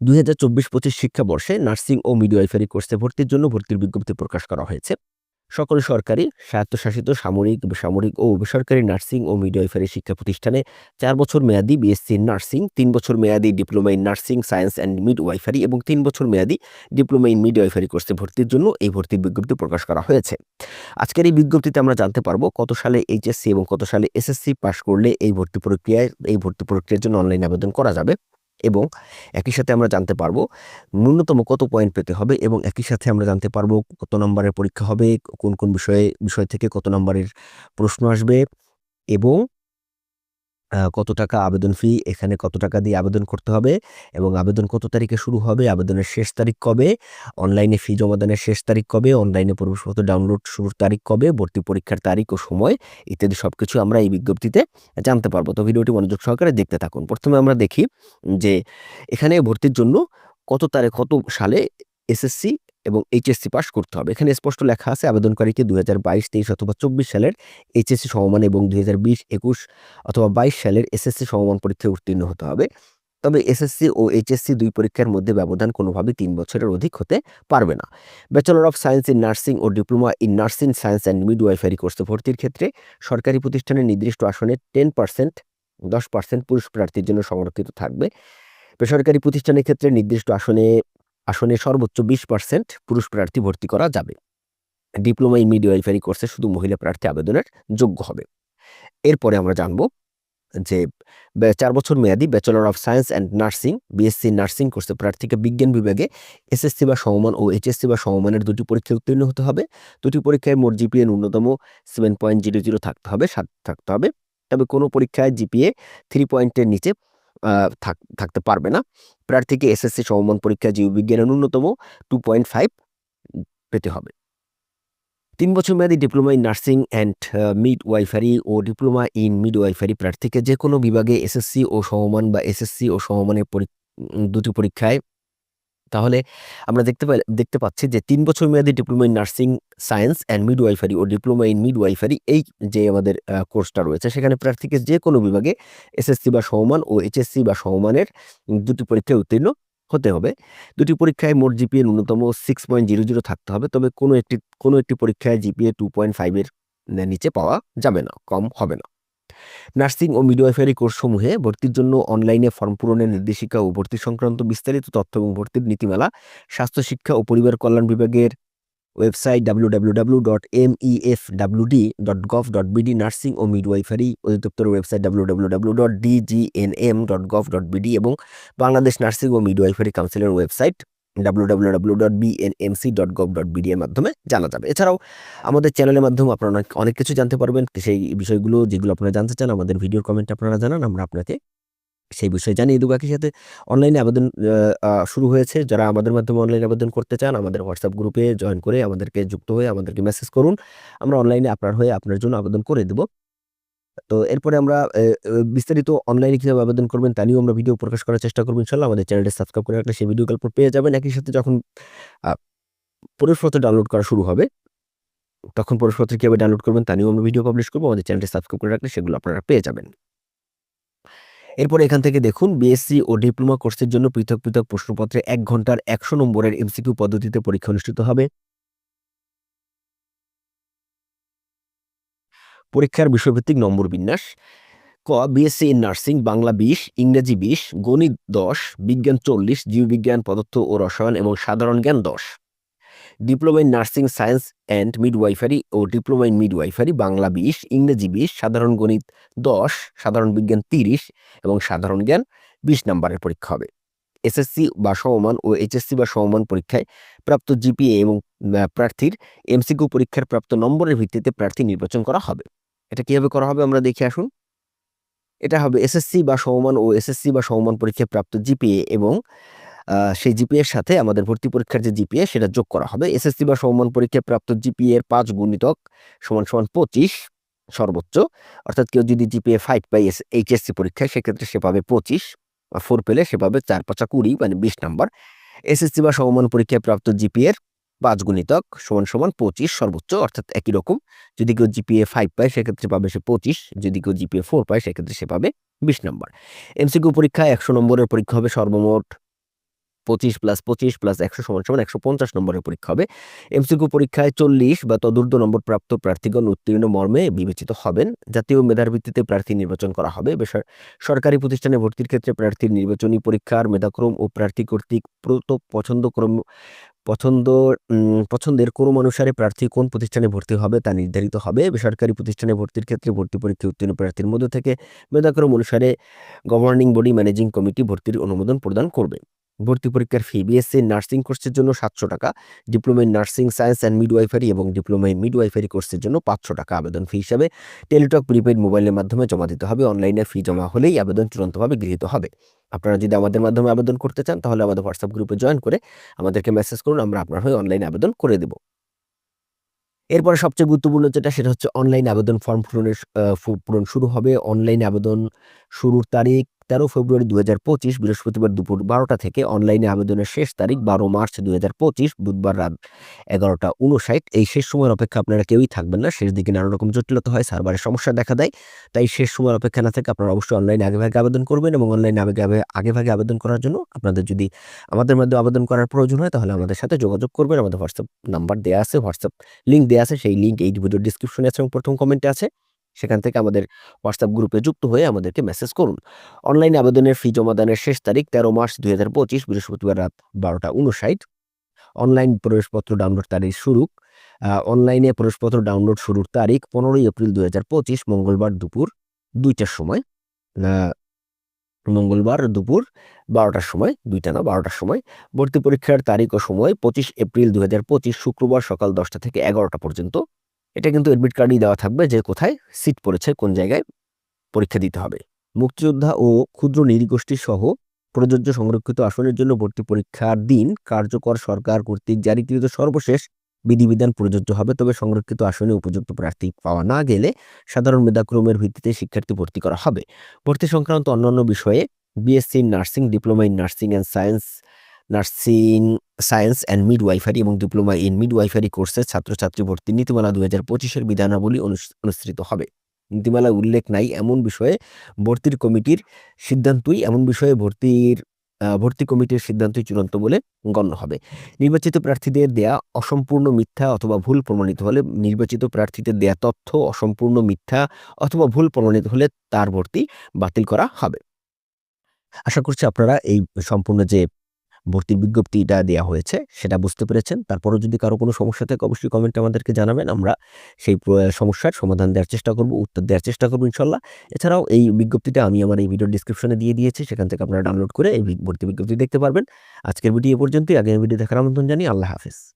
দুই হাজার চব্বিশ পঁচিশ শিক্ষাবর্ষে নার্সিং ও মিডওয়াইফারি কোর্সে ভর্তির জন্য ভর্তির বিজ্ঞপ্তি প্রকাশ করা হয়েছে। সকল সরকারি, স্বায়ত্তশাসিত, সামরিক, বেসামরিক ও বেসরকারি নার্সিং ও মিডওয়াইফারি শিক্ষা প্রতিষ্ঠানে চার বছর মেয়াদি বিএসসি নার্সিং, তিন বছর মেয়াদি diploma in nursing, science and midwifery এবং তিন বছর মেয়াদি ডিপ্লোমা ইন মিডওয়াইফারি কোর্সে ভর্তির জন্য এই ভর্তির বিজ্ঞপ্তি প্রকাশ করা হয়েছে। আজকের এই বিজ্ঞপ্তিতে আমরা জানতে পারব কত সালে এইচএসসি এবং কত সালে এসএসসি পাশ করলে এই ভর্তি প্রক্রিয়ায়, এই ভর্তি প্রক্রিয়ার জন্য অনলাইন আবেদন করা যাবে। এবং একই সাথে আমরা জানতে পারব ন্যূনতম কত পয়েন্ট পেতে হবে এবং একই সাথে আমরা জানতে পারব কত নম্বরের পরীক্ষা হবে, কোন কোন বিষয়ে, বিষয় থেকে কত নম্বরের প্রশ্ন আসবে এবং কত টাকা আবেদন ফি এখানে কত টাকা দিয়ে আবেদন করতে হবে এবং আবেদন কত তারিখে শুরু হবে, আবেদনের শেষ তারিখ কবে অনলাইনে ফি জমাদানের শেষ তারিখ কবে অনলাইনে প্রবেশপত্র ডাউনলোড শুরুর তারিখ কবে, ভর্তি পরীক্ষার তারিখ ও সময় ইত্যাদি সব কিছু আমরা এই বিজ্ঞপ্তিতে জানতে পারব। তো ভিডিওটি মনোযোগ সহকারে দেখতে থাকুন। প্রথমে আমরা দেখি যে এখানে ভর্তির জন্য কত তারিখ, কত সালে এসএসসি এবং এইচএসসি পাস করতে হবে। এখানে স্পষ্ট লেখা আছে, আবেদনকারীকে দু হাজার বাইশ, তেইশ অথবা চব্বিশ সালের এইচএসসি সমমান এবং দুই হাজার বিশ, একুশ অথবা বাইশ সালের এসএসসি সমমান পরীক্ষায় উত্তীর্ণ হতে হবে। তবে এসএসসি ও এইচএসসি দুই পরীক্ষার মধ্যে ব্যবধান কোনোভাবেই তিন বছরের অধিক হতে পারবে না। Bachelor of science in nursing O diploma in nursing science and midwifery কোর্সে ভর্তির ক্ষেত্রে সরকারি প্রতিষ্ঠানের নির্দিষ্ট আসনে টেন পার্সেন্ট দশ পার্সেন্ট পুরুষ প্রার্থীর জন্য সংরক্ষিত থাকবে। বেসরকারি প্রতিষ্ঠানের ক্ষেত্রে নির্দিষ্ট আসনে আসনে সর্বোচ্চ বিশ পার্সেন্ট পুরুষ প্রার্থী ভর্তি করা যাবে। ডিপ্লোমা ইন মিডওয়াইফারি কোর্সে শুধু মহিলা প্রার্থী আবেদনের যোগ্য হবে। এরপরে আমরা জানব যে চার বছর মেয়াদি bachelor of science and nursing BSc nursing কোর্সে প্রার্থীকে বিজ্ঞান বিভাগে এসএসসি বা সমমান ও এইচএসসি বা সমমানের দুটি পরীক্ষায় উত্তীর্ণ হতে হবে। দুটি পরীক্ষায় মোট জিপিএ ন্যূনতম সেভেন পয়েন্ট জিরো জিরো থাকতে হবে, সাত থাকতে হবে। তবে কোনো পরীক্ষায় জিপিএ থ্রি পয়েন্টের নিচে থাকতে পারবে না। প্রার্থীকে এসএসসি সমমান পরীক্ষা জীববিজ্ঞানের ন্যূনতম টু পয়েন্ট ফাইভ পেতে হবে। তিন বছর মেয়াদী diploma in nursing and midwifery O diploma in midwifery প্রার্থীকে যে কোনো বিভাগে এসএসসি ও সমমান বা এসএসসি ও সমমানের দুটি পরীক্ষায় তাহলে আমরা দেখতে পাই, দেখতে পাচ্ছি যে তিন বছর মেয়াদী diploma in nursing science and midwifery O diploma in midwifery এই যে আমাদের কোর্সটা রয়েছে, সেখানে প্রার্থীকে যে কোনো বিভাগে এসএসসি বা সমমান ও এইচএসসি বা সমমানের দুটি পরীক্ষায় উত্তীর্ণ হতে হবে। দুটি পরীক্ষায় মোট জিপিএ ন্যূনতম সিক্স পয়েন্ট জিরো জিরো থাকতে হবে, তবে কোনো একটি কোনো একটি পরীক্ষায় জিপিএ টু পয়েন্ট ফাইভের নিচে পাওয়া যাবে না, কম হবে না। নার্সিং ও মিডওয়াইফারি কোর্সসমূহে ভর্তির জন্য অনলাইনে ফর্ম পূরণের নির্দেশিকা ও ভর্তি সংক্রান্ত বিস্তারিত তথ্য এবং ভর্তির নীতিমালা স্বাস্থ্য, শিক্ষা ও পরিবার কল্যাণ বিভাগের website W dot M W D dot dot nursing ও মিডওয়াইফারি অধিদপ্তরের website W dot dot dot এবং বাংলাদেশ নার্সিং ও মিডওয়াইফারি কাউন্সিলের website W dot dot gov dot এর মাধ্যমে জানা যাবে। এছাড়াও আমাদের চ্যানেলের মাধ্যমে আপনারা অনেক কিছু জানতে পারবেন। সেই বিষয়গুলো যেগুলো আপনারা জানতে চান, আমাদের ভিডিওর কমেন্টে আপনারা জানান, আমরা আপনাকে সেই বিষয়ে জানিয়ে দেবো। একই সাথে অনলাইনে আবেদন শুরু হয়েছে। যারা আমাদের মাধ্যমে অনলাইনে আবেদন করতে চান, আমাদের হোয়াটসঅ্যাপ গ্রুপে জয়েন করে আমাদেরকে যুক্ত হয়ে আমাদেরকে মেসেজ করুন। আমরা অনলাইনে আপনার হয়ে আপনার জন্য আবেদন করে দেব। তো এরপরে আমরা বিস্তারিত অনলাইনে কীভাবে আবেদন করবেন তা নিয়েও আমরা ভিডিও প্রকাশ করার চেষ্টা করব ইনশাল্লাহ আমাদের চ্যানেলটি সাবস্ক্রাইব করে রাখলে সেই ভিডিও গল্প পেয়ে যাবেন। একই সাথে যখন প্রবেশপত্র ডাউনলোড করা শুরু হবে, তখন প্রবেশপত্র কীভাবে ডাউনলোড করবেন তা নিয়েও আমরা ভিডিও পাবলিশ করব। আমাদের চ্যানেলটি সাবস্ক্রাইব করে রাখলে সেগুলো আপনারা পেয়ে যাবেন। এরপর এখান থেকে দেখুন বিএসসি ও ডিপ্লোমা কোর্সের জন্য পৃথক পৃথক প্রশ্নপত্রে এক ঘণ্টার একশো নম্বরের এমসিকিউ পদ্ধতিতে পরীক্ষা অনুষ্ঠিত হবে। পরীক্ষার বিষয়ভিত্তিক নম্বর বিন্যাস। ক বিএসসি ইন নার্সিং বাংলা বিশ, ইংরেজি বিশ, গণিত দশ, বিজ্ঞান চল্লিশ, জীববিজ্ঞান, পদার্থ ও রসায়ন এবং সাধারণ জ্ঞান দশ। Diploma in nursing science and midwifery O diploma in midwifery Bangla বিশ, ইংরেজি বিশ, সাধারণ গণিত দশ, সাধারণ বিজ্ঞান তিরিশ এবং সাধারণ জ্ঞান বিশ নম্বরের পরীক্ষা হবে। এসএসসি বা সমমান ও এইচএসসি বা সমমান পরীক্ষায় প্রাপ্ত জিপিএ এবং প্রার্থীর এমসিকিউ পরীক্ষার প্রাপ্ত নম্বরের ভিত্তিতে প্রার্থী নির্বাচন করা হবে। এটা কীভাবে করা হবে আমরা দেখে আসুন। এটা হবে এসএসসি বা সমমান ও এসএসসি বা সমমান পরীক্ষায় প্রাপ্ত জিপিএ এবং সেই জিপিএর সাথে আমাদের ভর্তি পরীক্ষার যে জিপিএ সেটা যোগ করা হবে। এসএসসি বা সমমান পরীক্ষায় প্রাপ্ত জিপিএ এর পাঁচ গুণিতক সমান সমান পঁচিশ সর্বোচ্চ। অর্থাৎ কেউ যদি জিপিএ ফাইভ পাই এস, এইচএসসি পরীক্ষায় সেক্ষেত্রে সে পাবে পঁচিশ বা ফোর পেলে সে পাবে চার পাঁচা কুড়ি মানে বিশ নাম্বার। এসএসসি বা সমমান পরীক্ষায় প্রাপ্ত জিপিএ এর পাঁচ গুণিতক সমান সমান পঁচিশ সর্বোচ্চ, অর্থাৎ একই রকম। যদি কেউ জিপিএ ফাইভ পায়, সেক্ষেত্রে পাবে সে পঁচিশ। যদি কেউ জিপিএ ফোর পায়, সেক্ষেত্রে সে পাবে বিশ নম্বর। এমসিকিউ পরীক্ষা একশো নম্বরের পরীক্ষা হবে সর্বমোট পঁচিশ প্লাস পঁচিশ প্লাস একশো সমান সমান একশো পঞ্চাশ নম্বরের পরীক্ষা হবে। এমসিকিউ পরীক্ষায় চল্লিশ বা তদূর্ধ্ব নম্বর প্রাপ্ত প্রার্থীগণ উত্তীর্ণ মর্মে বিবেচিত হবেন। জাতীয় মেধার ভিত্তিতে প্রার্থী নির্বাচন করা হবে। বেসর সরকারি প্রতিষ্ঠানে ভর্তির ক্ষেত্রে প্রার্থীর নির্বাচনী পরীক্ষার মেধাক্রম ও প্রার্থী কর্তৃক প্রত পছন্দক্রম পছন্দ পছন্দের ক্রম অনুসারে প্রার্থী কোন প্রতিষ্ঠানে ভর্তি হবে তা নির্ধারিত হবে। বেসরকারি প্রতিষ্ঠানে ভর্তির ক্ষেত্রে ভর্তি পরীক্ষায় উত্তীর্ণ প্রার্থীর মধ্য থেকে মেধাক্রম অনুসারে গভর্নিং বডি ম্যানেজিং কমিটি ভর্তির অনুমোদন প্রদান করবে। ভর্তি পরীক্ষার ফি বিএসসি নার্সিং কোর্সের জন্য সাতশো টাকা diploma in nursing science and midwifery এবং ডিপ্লোমা ইন মিডওয়াইফারি কোর্সের জন্য পাঁচশো টাকা আবেদন ফি হিসাবে। টেলিটক প্রিপেড মোবাইলের মাধ্যমে জমা দিতে হবে। অনলাইনে ফি জমা হলেই আবেদন চূড়ান্তভাবে গৃহীত হবে। আপনারা যদি আমাদের মাধ্যমে আবেদন করতে চান, তাহলে আমাদের হোয়াটসঅ্যাপ গ্রুপে জয়েন করে আমাদেরকে মেসেজ করুন, আমরা আপনার হয়ে অনলাইনে আবেদন করে দেব। এরপরে সবচেয়ে গুরুত্বপূর্ণ যেটা, সেটা হচ্ছে অনলাইন আবেদন ফর্ম পূরণের পূরণ শুরু হবে। অনলাইন আবেদন শুরুর তারিখ তেরো ফেব্রুয়ারি দু হাজার পঁচিশ বৃহস্পতিবার দুপুর বারোটা থেকে অনলাইনে আবেদনের শেষ তারিখ বারো মার্চ দু হাজার পঁচিশ বুধবার রাত এগারোটা উনষাট এই শেষ সময়ের অপেক্ষা আপনারা কেউই থাকবেন না। শেষ দিকে নানা রকম জটিলতা হয় সার্ভারের সমস্যা দেখা দেয়। তাই শেষ সময়ের অপেক্ষা না থেকে আপনারা অবশ্যই অনলাইনে আগে ভাগে আবেদন করবেন এবং অনলাইনে আগে আগে আগে ভাগে আবেদন করার জন্য আপনাদের যদি আমাদের মধ্যে আবেদন করার প্রয়োজন হয়, তাহলে আমাদের সাথে যোগাযোগ করবেন। আমাদের হোয়াটসঅ্যাপ নাম্বার দেওয়া আছে, হোয়াটসঅ্যাপ লিঙ্ক দেওয়া আছে, সেই লিঙ্ক এই ভিডিওর ডিসক্রিপশনে আছে এবং প্রথম কমেন্টে আছে। সেখান থেকে আমাদের হোয়াটসঅ্যাপ গ্রুপে যুক্ত হয়ে আমাদেরকে মেসেজ করুন। অনলাইন আবেদনের ফি জমাদানের শেষ তারিখ তেরো মার্চ দুই হাজার পঁচিশ, বৃহস্পতিবার রাত বারোটা উনষাট অনলাইন প্রবেশপত্র ডাউনলোড তারিখ শুরু অনলাইনে প্রবেশপত্র ডাউনলোড শুরুর তারিখ পনেরোই এপ্রিল দুই হাজার পঁচিশ, মঙ্গলবার দুপুর দুইটার সময় মঙ্গলবার দুপুর বারোটার সময়, দুইটা না, বারোটার সময়। ভর্তি পরীক্ষার তারিখ ও সময় পঁচিশ এপ্রিল পঁচিশ, শুক্রবার সকাল দশটা থেকে এগারোটা পর্যন্ত। এটা কিন্তু এডমিট কার্ডই দেওয়া থাকবে যে কোথায় সিট পড়েছে, কোন জায়গায় পরীক্ষা দিতে হবে। মুক্তিযোদ্ধা ও ক্ষুদ্র নৃগোষ্ঠী সহ প্রযোজ্য সংরক্ষিত আসনের জন্য ভর্তি পরীক্ষার দিন কার্যকর সরকার কর্তৃক জারিকৃত সর্বশেষ বিধিবিধান প্রযোজ্য হবে, তবে সংরক্ষিত আসনে উপযুক্ত প্রার্থী পাওয়া না গেলে সাধারণ মেধাক্রমের ভিত্তিতে শিক্ষার্থী ভর্তি করা হবে। ভর্তি সংক্রান্ত অন্যান্য বিষয়ে BSc nursing diploma in nursing and science nursing, science and midwifery এবং ডিপ্লোমা ইন মিডওয়াইফারি কোর্সের ছাত্রছাত্রী ভর্তি নীতিমালা দু হাজার পঁচিশের বিধানাবলী অনুস- অনুসৃত হবে। নীতিমালা উল্লেখ নাই এমন বিষয়ে ভর্তির কমিটির সিদ্ধান্তই, এমন বিষয়ে ভর্তির ভর্তি কমিটির সিদ্ধান্তই চূড়ান্ত বলে গণ্য হবে। নির্বাচিত প্রার্থীদের দেয়া অসম্পূর্ণ মিথ্যা অথবা ভুল প্রমাণিত হলে নির্বাচিত প্রার্থীদের দেয়া তথ্য অসম্পূর্ণ মিথ্যা অথবা ভুল প্রমাণিত হলে তার ভর্তি বাতিল করা হবে। আশা করছি আপনারা এই সম্পূর্ণ যে ভর্তির বিজ্ঞপ্তিটা দেওয়া হয়েছে, সেটা বুঝতে পেরেছেন। তারপরও যদি কারও কোনো সমস্যা থাকে, অবশ্যই কমেন্টে আমাদেরকে জানাবেন। আমরা সেই সমস্যার সমাধান দেওয়ার চেষ্টা করব, উত্তর দেওয়ার চেষ্টা করব ইনশাল্লাহ। এছাড়াও এই বিজ্ঞপ্তিটা আমি আমার এই ভিডিওর ডিসক্রিপশনে দিয়ে দিয়েছি, সেখান থেকে আপনারা ডাউনলোড করে এই ভর্তি বিজ্ঞপ্তি দেখতে পারবেন। আজকের ভিডিও এ পর্যন্তই। আগামী ভিডিও দেখার আমন্ত্রণ জানি আল্লাহ হাফেজ।